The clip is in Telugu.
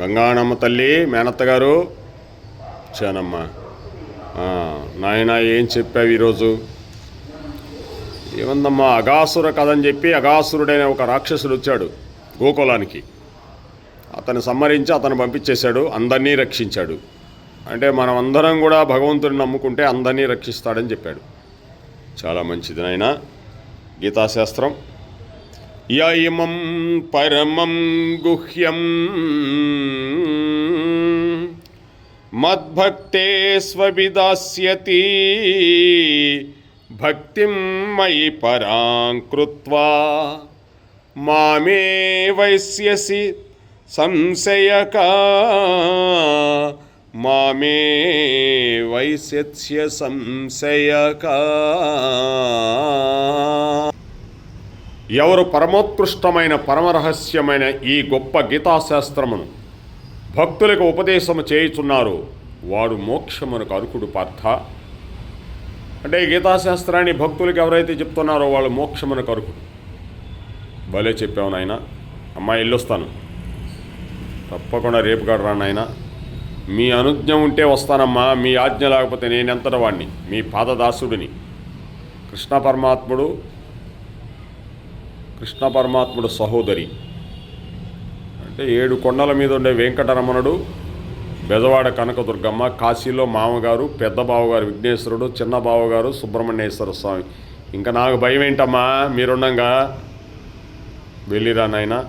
గంగానమ్మ తల్లి మేనత్త గారు. చానమ్మ నాయన ఏం చెప్పావు ఈరోజు? ఏముందమ్మా అగాసుర కథ అని చెప్పి అగాసురుడైన ఒక రాక్షసుడు వచ్చాడు గోకులానికి. అతను సంహరించి అతను పంపించేశాడు అందరినీ రక్షించాడు. అంటే మనం అందరం కూడా భగవంతుడిని నమ్ముకుంటే అందరినీ రక్షిస్తాడని చెప్పాడు. చాలా మంచిది నాయన. గీతాశాస్త్రం. य परम परमं गुह्यम् मद्भक्ते स्वविदास्यति। भक्तिं मयि परां कृत्वा मामे वैस्यसि संशयका। मामे वैस्यस्य संशयका। ఎవరు పరమోత్కృష్టమైన పరమరహస్యమైన ఈ గొప్ప గీతాశాస్త్రమును భక్తులకు ఉపదేశము చేయుచున్నారు వాడు మోక్షమునకు అర్హుడు పార్థ. అంటే ఈ గీతాశాస్త్రాన్ని భక్తులకు ఎవరైతే చెప్తున్నారో వాళ్ళు మోక్షమునకు అర్హుడు. భలే చెప్పావు నాయన. అమ్మాయి వెళ్ళొస్తాను. తప్పకుండా రేపు కాడు రా నాయన. మీ అనుజ్ఞ ఉంటే వస్తానమ్మా. మీ ఆజ్ఞ లేకపోతే నేనెంతటి వాడిని మీ పాదదాసుడిని. కృష్ణ పరమాత్ముడు కృష్ణ పరమాత్ముడు సహోదరి. అంటే ఏడు కొండల మీద ఉండే వెంకటరమణుడు బెజవాడ కనకదుర్గమ్మ కాశీలో మామగారు పెద్ద బావగారు విఘ్నేశ్వరుడు చిన్న బావగారు సుబ్రహ్మణ్యేశ్వర స్వామి. ఇంకా నాకు భయం ఏంటమ్మా? మీరుండంగా. వెళ్ళిరా నాయనా.